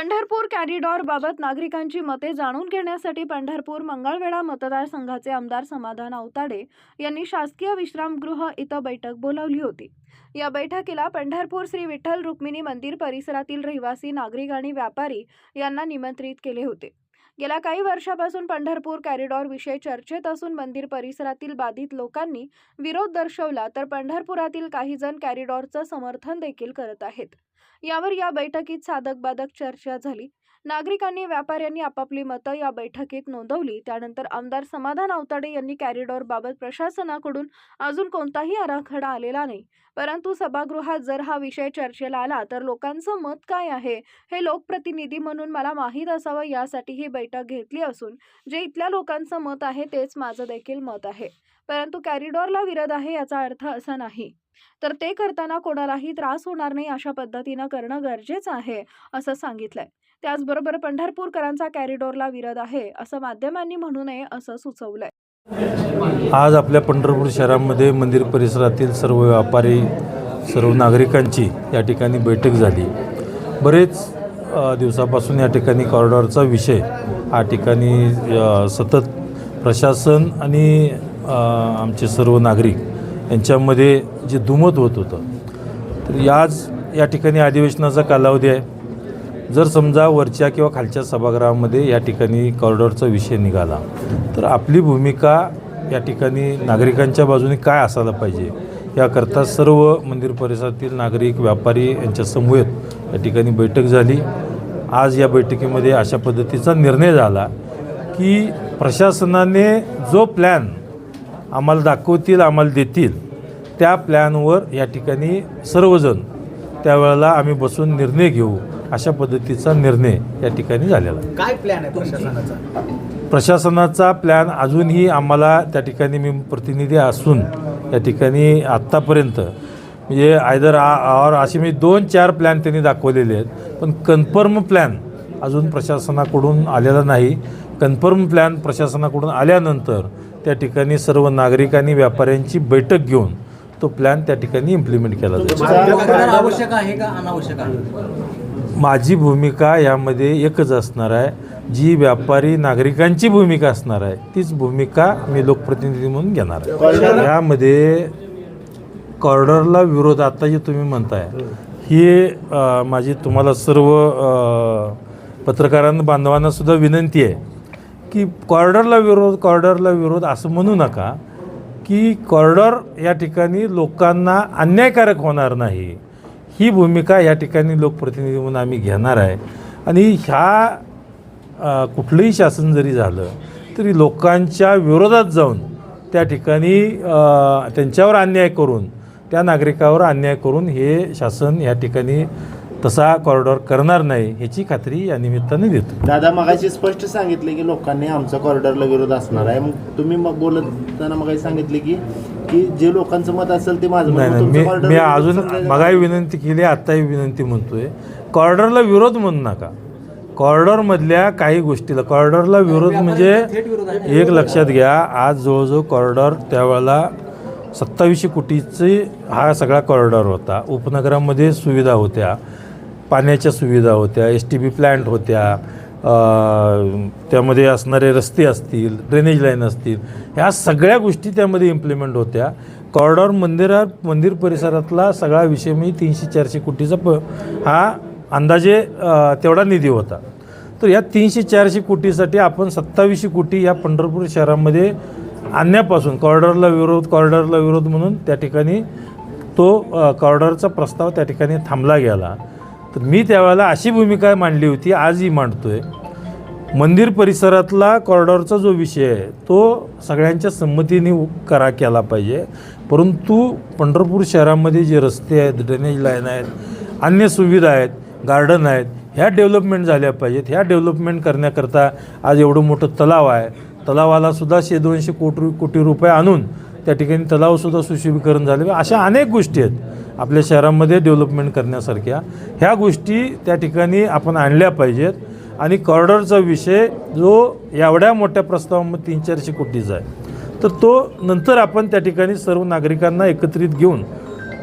Pandharpur corridor बाबत नागरिकांची मते जाणून घेण्यासाठी पंढरपूर मंगळवेढा मतदारसंघाचे आमदार समाधान अवताडे यांनी शासकीय विश्रामगृह इथं बैठक बोलावली होती. या बैठकीला पंढरपूर श्री विठ्ठल रुक्मिणी मंदिर परिसरातील रहिवासी नागरिक आणि व्यापारी यांना निमंत्रित केले होते. गेल्या काही वर्षापासून पंढरपूर कॅरिडॉर विषय चर्चेत असून मंदिर परिसरातील बाधित लोकांनी विरोध दर्शवला तर पंढरपुरातील काही जण कॅरिडॉरचं समर्थन देखील करत आहेत. यावर या बैठकीत साधक बाधक चर्चा झाली. नागरिकांनी व्यापाऱ्यांनी आपापली मतं या बैठकीत नोंदवली. त्यानंतर आमदार समाधान अवताडे यांनी कॅरिडॉर बाबत प्रशासनाकडून अजून कोणताही आराखडा आलेला नाही. परंतु सभागृहात जर हा विषय चर्चेला आला तर लोकांचं मत काय आहे? हे लोकप्रतिनिधी म्हणून मला माहीत असावं यासाठी ही बैठक घेतली असून जे इथल्या लोकांचं मत आहे तेच माझं देखील मत आहे. परंतु कॅरिडॉरला विरोध आहे याचा अर्थ असा नाही. तर ते करताना कोणालाही त्रास होणार नाही अशा पद्धतीनं करणं गरजेचं आहे असं सांगितलंय. त्याचबरोबर पंढरपूरकरांचा कॅरिडॉरला विरोध आहे असं माध्यमांनी म्हणू नये असं सुचवलंय. आज आपल्या पंढरपूर शहरामध्ये मंदिर परिसरातील सर्व व्यापारी सर्व नागरिकांची या ठिकाणी बैठक झाली. बरेच दिवसापासून या ठिकाणी कॉरिडॉरचा विषय हा ठिकाणी सतत प्रशासन आणि आमचे सर्व नागरिक यांच्यामध्ये जे दुमत होत होतं. तर आज या ठिकाणी अधिवेशनाचा कालावधी आहे. जर समजा वरच्या किंवा खालच्या सभागृहामध्ये या ठिकाणी कॉरिडॉरचा विषय निघाला तर आपली भूमिका या ठिकाणी नागरिकांच्या बाजूने काय असायला पाहिजे? याकरता सर्व मंदिर परिसरातील नागरिक व्यापारी यांच्यासमूहेत या ठिकाणी बैठक झाली. आज या बैठकीमध्ये अशा पद्धतीचा निर्णय झाला की प्रशासनाने जो प्लॅन आम्हाला दाखवतील आम्हाला देतील. त्या प्लॅनवर या ठिकाणी सर्वजण त्यावेळेला आम्ही बसून निर्णय घेऊ अशा पद्धतीचा निर्णय या ठिकाणी झालेला. काय प्लॅन आहे प्रशासनाचा? प्रशासनाचा प्लॅन अजूनही आम्हाला त्या ठिकाणी मी प्रतिनिधी असून या ठिकाणी आत्तापर्यंत म्हणजे आयदर और असे मी दोन चार प्लॅन त्यांनी दाखवलेले आहेत. पण कन्फर्म प्लॅन अजून प्रशासनाकडून आलेला नाही. कन्फर्म प्लॅन प्रशासनाकडून आल्यानंतर त्या ठिकाणी सर्व नागरिक आणि व्यापाऱ्यांची बैठक घेऊन तो प्लॅन त्या ठिकाणी इम्प्लिमेंट केला जाईल. माध्यम करणं आवश्यक आहे का? अनावश्यक आहे. माझी भूमिका यामध्ये एकच असणार आहे. जी व्यापारी नागरिकांची भूमिका असणार आहे तीच भूमिका मी लोकप्रतिनिधी म्हणून घेणार आहे. यामध्ये कॉर्डरला विरोध आता जे तुम्ही म्हणताय ही माझी तुम्हाला सर्व पत्रकारांना बांधवांना सुद्धा विनंती आहे. की कॉर्डरला विरोध कॉर्डरला विरोध असं म्हणू नका की कॉर्डर या ठिकाणी लोकांना अन्यायकारक होणार नाही. ही भूमिका या ठिकाणी लोकप्रतिनिधी म्हणून आम्ही घेणार आहे. आणि ह्या कुठलंही शासन जरी झालं तरी लोकांच्या विरोधात जाऊन त्या ठिकाणी त्यांच्यावर अन्याय करून त्या नागरिकावर अन्याय करून हे शासन या ठिकाणी तसा कॉरिडॉर करणार नाही ह्याची खात्री या निमित्ताने देतो. दादा मगाशी स्पष्ट सांगितले की लोकांनी आमचा कॉरिडॉरला विरोध असणार आहे. मग तुम्ही मग बोलताना मगाशी सांगितले की की जे लोकांचं मत असेल ते माझं मत. नाही मग नाही तुमचं मी corridor मी विरोध अजून समजायचं मगाही विनंती केली आत्ताही विनंती म्हणतोय. कॉरिडॉरला विरोध म्हणू नका. कॉरिडॉरमधल्या काही गोष्टीला कॉरिडॉरला विरोध म्हणजे एक लक्षात घ्या आज जवळजवळ कॉरिडॉर त्यावेळेला सत्तावीसशे कोटीचे हा सगळा कॉरिडॉर होता. उपनगरामध्ये सुविधा होत्या. पाण्याच्या सुविधा होत्या एस टी बी प्लॅन्ट होत्या त्यामध्ये असणारे रस्ते असतील ड्रेनेज लाईन असतील ह्या सगळ्या गोष्टी त्यामध्ये इम्प्लिमेंट होत्या. कॉरिडॉर मंदिरात मंदिर परिसरातला सगळा विषय मी तीनशे चारशे कोटीचा प हा अंदाजे तेवढा निधी होता. तर या तीनशे चारशे कोटीसाठी आपण सत्तावीसशे कोटी या पंढरपूर शहरामध्ये आणण्यापासून कॉरिडॉरला विरोध कॉरिडॉरला विरोध म्हणून त्या ठिकाणी तो कॉरिडॉरचा प्रस्ताव त्या ठिकाणी थांबला गेला. तर मी त्यावेळेला अशी भूमिका मांडली होती आजही मांडतोय. मंदिर परिसरातला कॉरिडॉरचा जो विषय आहे तो सगळ्यांच्या संमतीने करा केला पाहिजे. परंतु पंढरपूर शहरामध्ये जे रस्ते आहेत ड्रेनेज लाईन आहेत अन्य सुविधा आहेत गार्डन आहेत ह्या डेव्हलपमेंट झाल्या पाहिजेत. ह्या डेव्हलपमेंट करण्याकरता आज एवढं मोठं तलाव आहे. तलावालासुद्धा शे दोनशे कोटी कोटी रुपये आणून त्या ठिकाणी तलावसुद्धा सुशोभीकरण झाले. अशा अनेक गोष्टी आहेत. आपल्या शहरामध्ये डेव्हलपमेंट करण्यासारख्या. ह्या गोष्टी त्या ठिकाणी आपण आणल्या पाहिजेत. आणि कॉरिडॉरचा विषय जो एवढ्या मोठ्या प्रस्तावामध्ये तीन चारशे कोटीचा आहे. तर तो नंतर आपण त्या ठिकाणी सर्व नागरिकांना एकत्रित घेऊन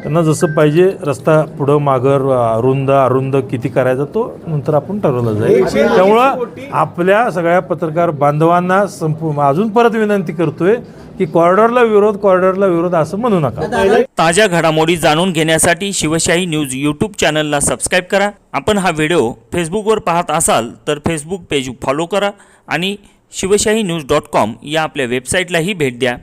त्यांना जसं पाहिजे रस्ता पुढं मागं अरुंद अरुंद किती करायचा तो नंतर आपण ठरवलं जाईल. त्यामुळं आपल्या सगळ्या पत्रकार बांधवांना संपू अजून परत विनंती करतोय की कॉरिडॉरला विरोध कॉरिडॉरला विरोध असं म्हणू नका. ताज्या घडामोडी जाणून घेण्यासाठी शिवशाही न्यूज यूट्यूब चॅनलला सबस्क्राईब करा. आपण हा व्हिडिओ फेसबुकवर पाहत असाल तर फेसबुक पेज फॉलो करा आणि शिवशाही न्यूज डॉट कॉम या आपल्या वेबसाईटलाही भेट द्या.